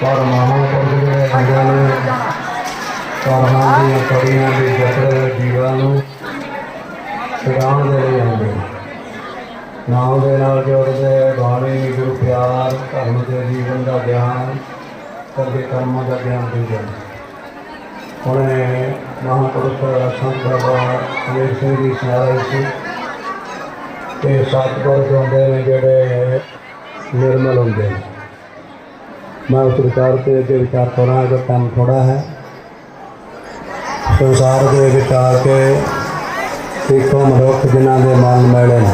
ਪਰ ਮਹਾਂਪੁਰਖ ਦੇ ਅੰਗਾਂ ਨੂੰ ਦੀਆਂ ਕੜੀਆਂ ਦੇ ਜਕੜੇ ਜੀਵਾਂ ਨੂੰ ਛਡਾਉਣ ਦੇ ਲਈ ਆਉਂਦੇ। ਨੇ। ਨਾਮ ਦੇ ਨਾਲ ਜੋੜਦੇ ਬਾਣੀ, ਗੁਰੂ ਪਿਆਰ, ਧਰਮ ਦੇ ਜੀਵਨ ਦਾ ਗਿਆਨ ਕਰਦੇ ਕਰਮਾਂ ਦਾ ਗਿਆਨ ਦਿੰਦੇ ਨੇ ਹੁਣੇ ਮਹਾਂਪੁਰਖ ਸੰਤ ਬਾਬਾ ਅਮੀਰ ਸਿੰਘ ਜੀ ਸੁਣਾ ਰਹੇ ਸੀ ਕਿ ਸਤਿਗੁਰ ਜੋ ਹੁੰਦੇ ਨੇ ਜਿਹੜੇ ਨਿਰਮਲ ਹੁੰਦੇ ਨੇ। ਮੈਂ ਉਸ ਵਿਚਾਰ ਤੇ ਅੱਗੇ ਵਿਚਾਰ ਕਰਾਂਗਾ ਕੰਮ ਥੋੜਾ ਹੈ। ਸੰਸਾਰ ਦੇ ਵਿੱਚ ਆ ਕੇ ਇੱਕੋ ਮਨੁੱਖ ਜਿਨ੍ਹਾਂ ਦੇ ਮਨ ਮੈਲੇ ਨੇ।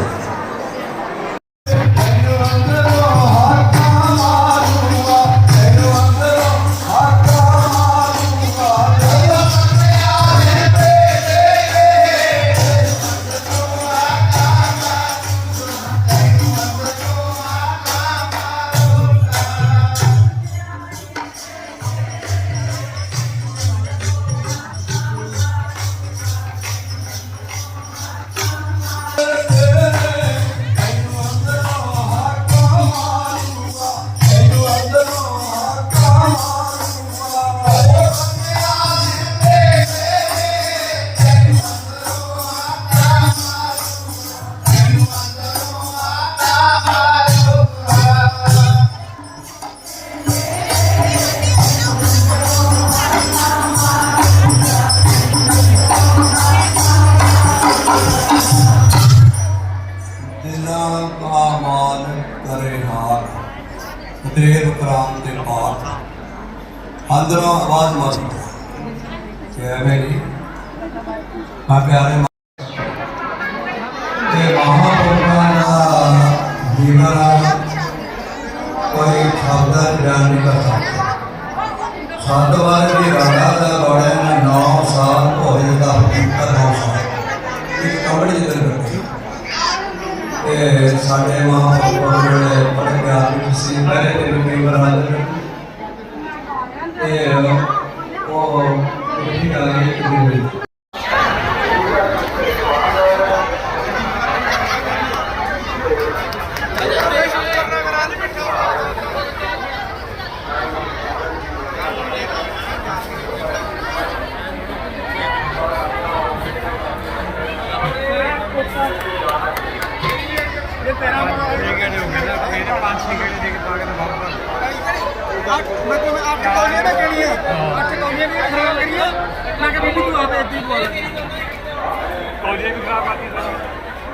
ਅੰਦਰੋਂ ਆਵਾਜ਼ ਮਾਰੀ ਕਿ ਐਵੇਂ ਜੀ। ਆ ਪਿਆਰੇ ਮਾ- ਤੇ ਮਹਾਪੁਰਖਾਂ ਦਾ ਜੀਵਨ ਕੋਈ ਸ਼ਬਦ ਬਿਆਨ ਨਹੀਂ ਦੀ ਰਾਜਾ ਦਾ ਬੜੇ ਨੇ 9 ਸਾਲ ਭੋਜਨ ਦਾ ਹਕੀਕਤ 9 ਸਾਲ ਇੱਕ ਕਮਰੇ ਦੇ ਅੰਦਰ ਤੇ ਸਾਡੇ ਮਹਾਂਪੁਰਖ ਜਿਹੜੇ ਬੜੇ ਪਿਆਰ ਵਿੱਚ ਸੀ ਪਹਿਲੇ ਦਿਨ ਕਈ ਵਾਰ ਹਾਜ਼ਰ ਰਹੇ। ਤੇ ਉਹ ਕੌਲੀਆਂ ਵੀ ਖਰਾਬ ਕਰਤੀ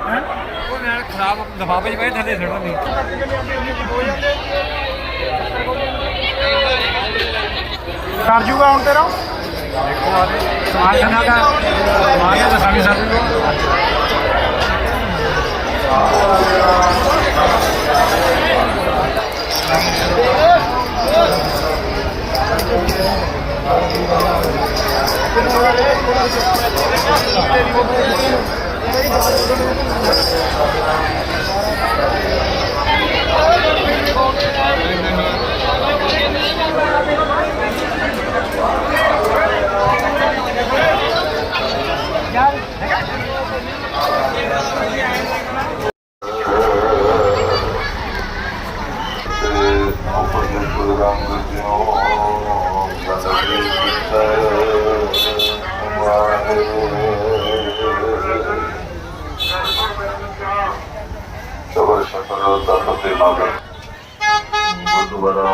ਹੈ? ਉਹ ਨਾਲ ਖਰਾਬ ਦਫਾਫੇ 'ਚ ਪਏ ਥੱਲੇ ਸੜਨ ਦੀ ਕਰ ਜੂਗਾ ਹੁਣ ਤੇਰਾ? ਦੇਖੋ ਆਦੇ ਸਮਾਨ ਖਨਾ ਦਾ ਸਮਾਨ ਦਾ ਸਾਡੀ ਸਾਡੇ ਕੋਲ ਸਬਰ ਦਾ ਫਤਿਹ ਮਾਗਰ ਗੁਰਦੁਆਰਾ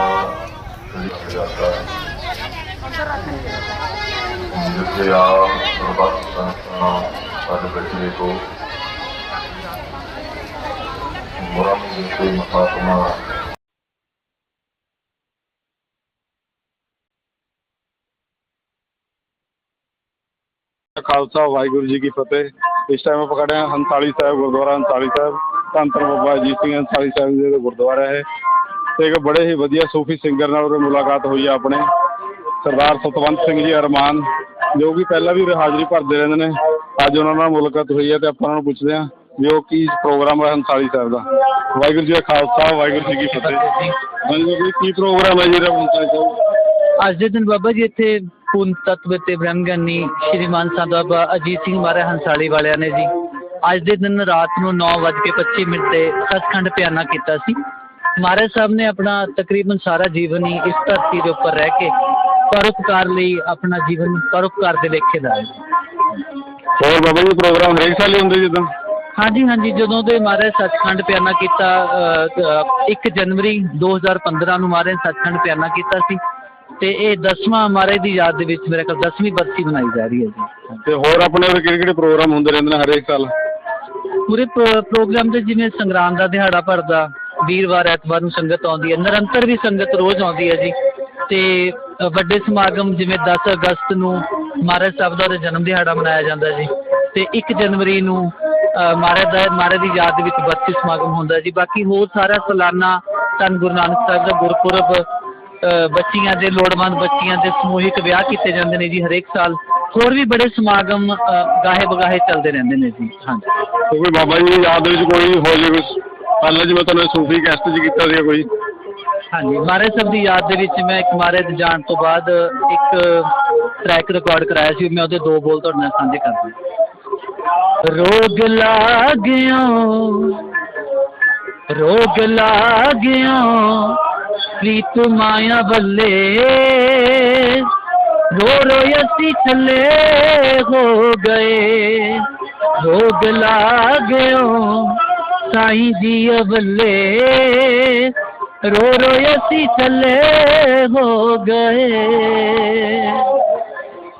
ਸ੍ਰੀ ਜਾਂਦਾ ਹੈ ਜਿੱਥੇ ਆਪ ਗੁਰਬਖਸ਼ ਸੰਤਾਂ ਸਾਡੇ ਬੈਠੇ ਕੋ ਮੁਰਮ ਦੇ ਮਹਾਤਮਾ ਖਾਲਸਾ ਵਾਹਿਗੁਰੂ ਜੀ ਕੀ ਫਤਿਹ ਇਸ ਟਾਈਮ ਆਪਾਂ ਖੜੇ ਹਾਂ ਹੰਸਾਲੀ ਸਾਹਿਬ ਗੁਰਦੁਆਰਾ ਹੰਸਾਲੀ ਸਾਹਿਬ ਧੰਨ ਧੰਨ ਬਾਬਾ ਅਜੀਤ ਸਿੰਘ ਹੰਸਾਲੀ ਸਾਹਿਬ ਜੀ ਦਾ ਗੁਰਦੁਆਰਾ ਹੈ। ਤੇ ਇੱਕ ਬੜੇ ਹੀ ਵਧੀਆ ਸੂਫੀ ਸਿੰਗਰ ਨਾਲ ਉਰੇ ਮੁਲਾਕਾਤ ਹੋਈ ਆ ਆਪਣੇ। ਸਰਦਾਰ ਸਤਵੰਤ ਸਿੰਘ ਜੀ ਅਰਮਾਨ, ਜੋ ਕਿ ਪਹਿਲਾਂ ਵੀ ਹਾਜ਼ਰੀ ਭਰਦੇ ਰਹਿੰਦੇ ਨੇ। ਅੱਜ ਉਹਨਾਂ ਨਾਲ ਮੁਲਾਕਾਤ ਹੋਈ ਹੈ ਤੇ ਆਪਾਂ ਉਹਨਾਂ ਨੂੰ ਪੁੱਛਦੇ ਹਾਂ ਵੀ ਉਹ ਕੀ ਪ੍ਰੋਗਰਾਮ ਹੈ ਹੰਸਾਲੀ ਸਾਹਿਬ ਦਾ। ਵਾਹਿਗੁਰੂ ਜੀ ਕਾ ਖਾਲਸਾ, ਵਾਹਿਗੁਰੂ ਜੀ ਕੀ ਫਤਿਹ। ਹਾਂਜੀ ਬਾਬਾ ਜੀ, ਕੀ ਪ੍ਰੋਗਰਾਮ ਹੈ ਜਿਹੜਾ ਹੰਸਾਲੀ ਸਾਹਿਬ? ਅੱਜ ਦੇ ਦਿਨ ਬਾਬਾ ਜੀ ਇੱਥੇ ਪੂਰਨ ਤੱਤਵ ਤੇ ਬ੍ਰਹਮ ਸ਼੍ਰੀਮਾਨ ਸੰਤ ਬਾਬਾ ਅਜੀਤ ਸਿੰਘ ਮਹਾਰਾਜ ਹੰਸਾਲੀ ਵਾਲਿਆਂ ਨੇ ਜੀ। ਅੱਜ ਦੇ ਦਿਨ ਰਾਤ ਨੂੰ 9:25 ਮਿੰਟ ਤੇ ਸੱਚਖੰਡ ਪਿਆਨਾ ਕੀਤਾ ਸੀ। ਮਹਾਰਾਜ ਸਾਹਿਬ ਨੇ ਆਪਣਾ ਤਕਰੀਬਨ ਸਾਰਾ ਜੀਵਨ ਹੀ ਇਸ ਧਰਤੀ ਦੇ ਉੱਪਰ ਰਹਿ ਕੇ ਪਰਉਪਕਾਰ ਲਈ ਆਪਣਾ ਜੀਵਨ ਪਰਉਪਕਾਰ ਦੇ ਲੇਖੇ ਦਾ ਹੈ। ਹੋਰ ਬਾਬਾ ਜੀ ਪ੍ਰੋਗਰਾਮ ਹਰੇਕ ਸਾਲ ਹੀ ਹੁੰਦੇ ਜਿੱਦਾਂ? ਹਾਂਜੀ ਹਾਂਜੀ ਜਦੋਂ ਦੇ ਮਹਾਰਾਜ ਸੱਚਖੰਡ ਪਿਆਨਾ ਕੀਤਾ ਅ, ਅ, 1 ਜਨਵਰੀ 2015 ਨੂੰ ਮਹਾਰਾਜ ਸੱਚਖੰਡ ਪਿਆਨਾ ਕੀਤਾ ਸੀ ਤੇ ਇਹ ਦਸਵਾਂ ਮਹਾਰਾਜ ਦੀ ਯਾਦ ਦੇ ਵਿੱਚ ਮੇਰੇ ਖਿਆਲ ਦਸਵੀਂ ਬਰਸੀ ਮਨਾਈ ਜਾ ਰਹੀ ਹੈ ਜੀ। ਤੇ ਹੋਰ ਆਪਣੇ ਕਿਹੜੇ ਕਿਹੜੇ ਪ੍ਰੋਗਰਾਮ ਹੁੰਦੇ ਰਹਿੰਦੇ ਨੇ ਹਰੇਕ ਸਾਲ? ਪੂਰੇ ਪ੍ਰੋਗਰਾਮ ਦੇ ਜਿਵੇਂ ਸੰਗਰਾਮ ਦਾ ਦਿਹਾੜਾ ਭਰਦਾ, ਵੀਰਵਾਰ, ਐਤਵਾਰ ਨੂੰ ਸੰਗਤ ਆਉਂਦੀ ਹੈ, ਨਿਰੰਤਰ ਵੀ ਸੰਗਤ ਰੋਜ਼ ਆਉਂਦੀ ਹੈ ਜੀ। ਤੇ ਵੱਡੇ ਸਮਾਗਮ ਜਿਵੇਂ 10 ਅਗਸਤ ਨੂੰ ਮਹਾਰਾਜ ਸਾਹਿਬ ਦਾ ਜਨਮ ਦਿਹਾੜਾ ਮਨਾਇਆ ਜਾਂਦਾ ਜੀ। ਤੇ 1 ਜਨਵਰੀ ਨੂੰ ਮਹਾਰਾਜ ਦਾ, ਮਹਾਰਾਜ ਦੀ ਯਾਦ ਵਿੱਚ ਬਰਸੀ ਸਮਾਗਮ ਹੁੰਦਾ ਜੀ। ਬਾਕੀ ਹੋਰ ਸਾਰਾ ਸਾਲਾਨਾ ਧੰਨ ਗੁਰੂ ਨਾਨਕ ਸਾਹਿਬ ਦਾ ਗੁਰਪੁਰਬ ਬੱਚੀਆਂ ਦੇ, ਲੋੜਵੰਦ ਬੱਚੀਆਂ ਦੇ ਸਮੂਹਿਕ ਵਿਆਹ ਕੀਤੇ ਜਾਂਦੇ ਨੇ ਜੀ ਹਰੇਕ ਸਾਲ। ਹੋਰ ਵੀ ਬੜੇ ਸਮਾਗਮ ਗਾਹੇ ਬਗਾਹੇ ਚੱਲਦੇ ਰਹਿੰਦੇ ਨੇ ਜੀ ਹਾਂਜੀ ਕੋਈ ਬਾਬਾ ਜੀ ਯਾਦ ਵਿੱਚ ਕੋਈ ਹੋ ਜੇ ਕੁਛ ਪਹਿਲਾਂ ਜਿਵੇਂ ਤੁਹਾਨੂੰ ਸੂਫੀ ਕੈਸਟ 'ਚ ਕੀਤਾ ਸੀ ਕੋਈ। ਹਾਂਜੀ ਮਹਾਰਾਜ ਸਾਹਿਬ ਦੀ ਯਾਦ ਦੇ ਵਿੱਚ ਮੈਂ ਇੱਕ ਮਹਾਰਾਜ ਦੇ ਜਾਣ ਤੋਂ ਬਾਅਦ ਇੱਕ ਟਰੈਕ ਰਿਕਾਰਡ ਕਰਾਇਆ ਸੀ ਮੈਂ ਉਹਦੇ ਦੋ ਬੋਲ ਤੁਹਾਡੇ ਨਾਲ ਸਾਂਝੇ ਕਰਦਾ ਰੋਗ ਲਾਗਿਓ ਰੋਗ ਲਾਗਿਓ ਪ੍ਰੀਤ ਮਾਇਆ ਬੱਲੇ ਅਸੀਂ ਥੱਲੇ ਹੋ ਗਏ ਰੋਗ ਲਾਗਿਓ ਸਾਈਂ ਜੀ ਬੱਲੇ ਰੋ ਰੋ ਅਸੀਂ ਥੱਲੇ ਹੋ ਗਏ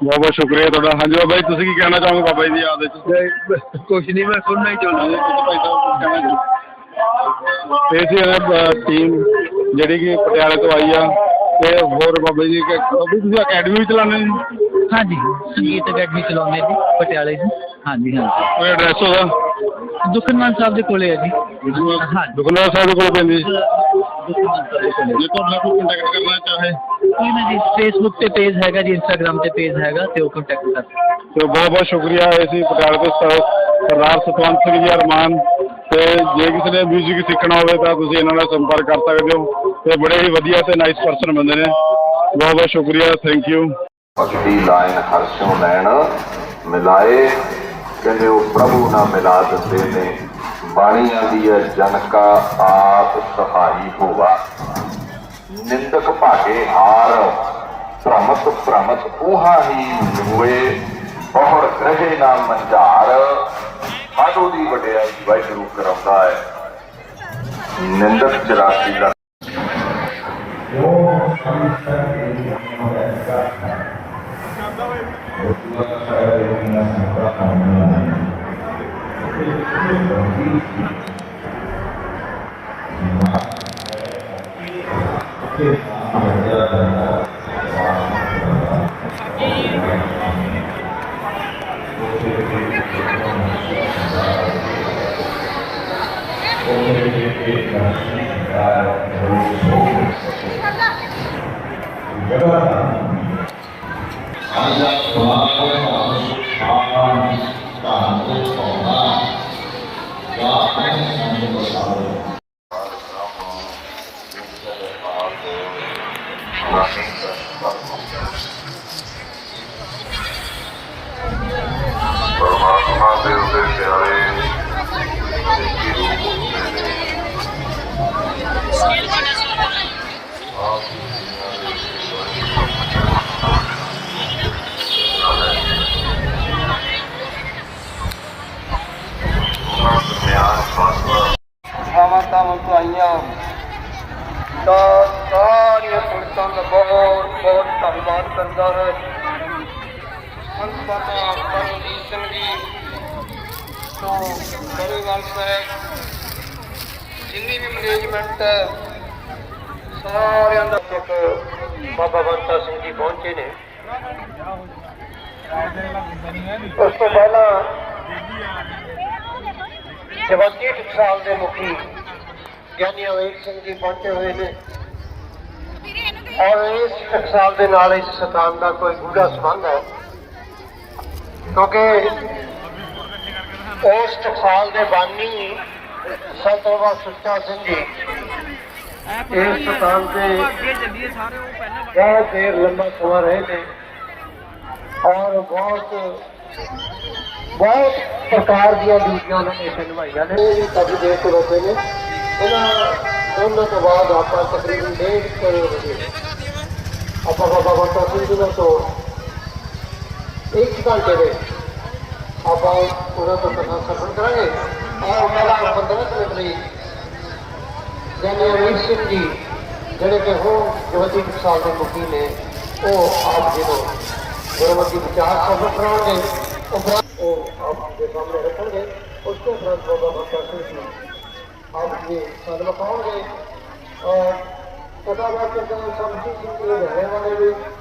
ਬਹੁਤ ਬਹੁਤ ਸ਼ੁਕਰੀਆ ਤੁਹਾਡਾ ਹਾਂਜੀ ਬਾਬਾ ਜੀ ਤੁਸੀਂ ਕੀ ਕਹਿਣਾ ਚਾਹੋਗੇ ਬਾਬਾ ਜੀ ਦੀ ਯਾਦ ਵਿੱਚ ਕੁਛ ਨਹੀਂ ਮੈਂ ਸੁਣਨਾ ਹੀ ਚਾਹੁੰਦਾ ਭਾਈ ਸਾਹਿਬ ਕਹਿਣਾ ਚਾਹੋ ਇਹ ਸੀ ਇਹ ਟੀਮ ਜਿਹੜੀ ਕਿ ਪਟਿਆਲੇ ਤੋਂ ਆਈ ਆ ਤੇ ਹੋਰ ਬਾਬਾ ਜੀ ਕਿ ਵੀ ਤੁਸੀਂ ਅਕੈਡਮੀ ਵੀ ਚਲਾਉਂਦੇ ਜੀ? ਹਾਂਜੀ ਸੰਗੀਤ ਅਕੈਡਮੀ ਚਲਾਉਂਦੇ ਜੀ ਪਟਿਆਲੇ ਜੀ। ਹਾਂਜੀ ਹਾਂਜੀ। ਕੋਈ ਐਡਰੈਸ ਉਹਦਾ? ਦੁਖਨਵਾਨ ਸਾਹਿਬ ਦੇ ਕੋਲੇ ਹੈ ਜੀ। ਹਾਂਜੀ। ਦੁਕਾਨਦਾਰ ਸਾਹਿਬ ਦੇ ਕੋਲ ਪੈਂਦੀ ਜੀ। ਦੁਖਨਵਾਨ ਸਾਹਿਬ ਦੇ ਕੋਲੇ। ਜੇ ਤੁਹਾਡੇ ਨਾਲ ਕੋਈ ਕੰਟੈਕਟ ਕਰਨਾ ਚਾਹੇ। ਕੋਈ ਨਾ ਜੀ ਫੇਸਬੁੱਕ ਤੇ ਪੇਜ ਹੈਗਾ ਜੀ ਇੰਸਟਾਗ੍ਰam ਤੇ ਪੇਜ ਹੈਗਾ ਤੇ ਉਹ ਕੰਟੈਕਟ ਕਰ ਸਕਦੇ ਤੇ ਬਹੁਤ ਬਹੁਤ ਸ਼ੁਕਰੀਆ ਇਹ ਸੀ ਪਟਿਆਲੇ ਤੋਂ ਸਰ- ਸਰਦਾਰ ਸਤਵੰਤ ਸਿੰਘ ਜੀ ਅਰਮਾਨ। ਤੇ ਜੇ ਕਿਸੇ ਨੇ 뮤직 ਸਿੱਖਣਾ ਹੋਵੇ ਤਾਂ ਤੁਸੀਂ ਇਹਨਾਂ ਨਾਲ ਸੰਪਰਕ ਕਰ ਸਕਦੇ ਹੋ। ਤੇ ਬੜੇ ਹੀ ਵਧੀਆ ਤੇ ਨਾਈਸ ਪਰਸਨ ਬੰਦੇ ਨੇ। ਬਹੁਤ ਬਹੁਤ ਸ਼ੁਕਰੀਆ ਥੈਂਕ ਯੂ ਭਗਤੀ ਲਾਇਨ ਹਰਸ਼ੋਂ ਲੈਣ, ਮਿਲਾਏ। ਕਹਿੰਦੇ ਉਹ ਪ੍ਰਭੂ ਨਾ ਮਿਲਾ ਦਿੰਦੇ ਨੇ। ਬਾਣੀ ਆਂਦੀ ਹੈ ਜਨ ਕਾ ਆਪ ਸਹਾਈ ਹੋਵਾ। ਨਿੰਦਕ ਭਾਗੇ ਹਾਰ ਭ੍ਰਮਤ ਭ੍ਰਮਤ ਉਹਾ ਹੀ ਹੋਏ ਬਹੁਰ ਗ੍ਰਹਿ ਨਾ ਮੰਝਾਰ। ਸਾਧੂ ਦੀ ਵਡਿਆਈ ਵਾਹਿਗੁਰੂ ਕਰਾਉਂਦਾ ਹੈ। ਨਿੰਦਕ ਚਰਾਸੀ ਦਾ Yo, sampai ini mengatakan berdua saya dengan sahabat karena Thank you. ব্যবহার ਤੋਂ ਗਰੇਵਾਲ ਸਾਹਿਬ ਜਿੰਨੀ ਵੀ ਮੈਨੇਜਮੈਂਟ ਹੈ, ਸਾਰਿਆਂ ਦਾ ਇੱਕ ਬਾਬਾ ਬੰਤਾ ਸਿੰਘ ਜੀ ਪਹੁੰਚੇ ਨੇ। ਉਸ ਤੋਂ ਪਹਿਲਾਂ ਜਵਾਨੀ ਟਕਸਾਲ ਦੇ ਮੁਖੀ ਗਿਆਨੀ ਅਵੇਕ ਸਿੰਘ ਜੀ ਪਹੁੰਚੇ ਹੋਏ ਨੇ। ਔਰ ਇਸ ਟਕਸਾਲ ਦੇ ਨਾਲ ਇਸ ਸਥਾਨ ਦਾ ਕੋਈ ਗੂੜਾ ਸੰਬੰਧ ਹੈ। ਕਿਉਂਕਿ ਉਸ ਟਕਸਾਲ ਦੇ ਬਾਨੀ ਸੰਤ ਬਾਬਾ ਸੁੱਚਾ ਸਿੰਘ ਜੀ। ਇਸ ਸਥਾਨ ਤੇ ਬਹੁਤ ਦੇਰ ਲੰਬਾ ਸਮਾਂ ਰਹੇ ਨੇ ਔਰ ਬਹੁਤ ਬਹੁਤ ਪ੍ਰਕਾਰ ਦੀਆਂ ਡਿਊਟੀਆਂ ਉਹਨਾਂ ਨੇ ਨਿਭਾਈਆਂ ਨੇ। ਇਹ ਵੀ ਕਾਫੀ ਦੇਰ ਤੋਂ ਰੋਕੇ ਨੇ। ਇਹਨਾਂ ਦੋਨਾਂ ਤੋਂ ਬਾਅਦ ਆਪਾਂ ਤਕਰੀਬਨ ਡੇਢ ਕਰੋੜ ਵਜੇ ਆਪਾਂ ਬਾਬਾ ਬੰਤਾ ਸਿੰਘ ਜੀ ਤੋਂ ਇੱਕ ਘੰਟੇ ਦੇ ਆਪਾਂ ਉਹਨਾਂ ਤੋਂ ਕਥਾ ਸਰਵਣ ਕਰਾਂਗੇ ਔਰ ਉਹਨਾਂ ਦਾ ਬੰਦਨਾ ਕਰਨ ਲਈ ਜਾਨੀ ਅਮੀਰ ਸਿੰਘ ਜੀ ਜਿਹੜੇ ਕਿ ਉਹ ਜਵਤੀ ਸਾਲ ਦੇ ਮੁਖੀ ਨੇ ਉਹ ਆਪ ਜੀ ਨੂੰ ਗੁਰਮਤਿ ਵਿਚਾਰ ਸਰਵਣ ਕਰਾਉਣਗੇ ਉਪਰੰਤ ਉਹ ਆਪ ਜੀ ਦੇ ਸਾਹਮਣੇ ਰੱਖਣਗੇ ਉਸ ਤੋਂ ਉਪਰੰਤ ਬਾਬਾ ਬੰਤਾ ਸਿੰਘ ਜੀ ਆਪ ਜੀ ਸਾਨੂੰ ਲਿਖਾਉਣਗੇ ਔਰ ਕਥਾ ਬਾਤ ਕਰਦੇ ਸਮਝੀ ਸਿੰਘ ਜੀ ਦੇ ਰਹਿਣ ਵਾਲੇ ਵੀ ਪਹੁੰਚ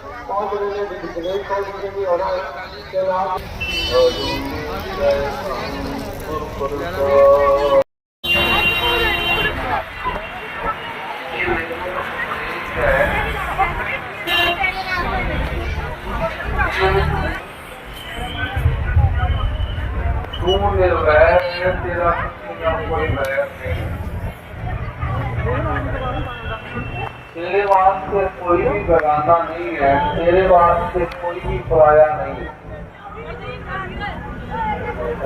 ਰਹੇ ਨੇ ਤੇਰੇ ਵਾਸਤੇ ਕੋਈ ਵੀ ਬਗਾਨਾ ਨਹੀਂ ਹੈ ਤੇਰੇ ਵਾਸਤੇ ਕੋਈ ਵੀ ਪਰਾਇਆ ਨਹੀਂ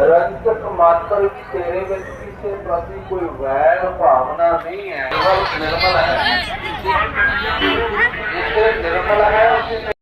ਰੰਜਕ ਮਾਤਰ ਵੀ ਤੇਰੇ ਵਿੱਚ ਕਿਸੇ ਪ੍ਰਤੀ ਕੋਈ ਵੈਰ ਭਾਵਨਾ ਨਹੀਂ ਹੈ ਕੇਵਲ ਨਿਰਮਲ ਹੈ ਜਿੱਥੇ ਨਿਰਮਲ ਹੈ ਉਸੇ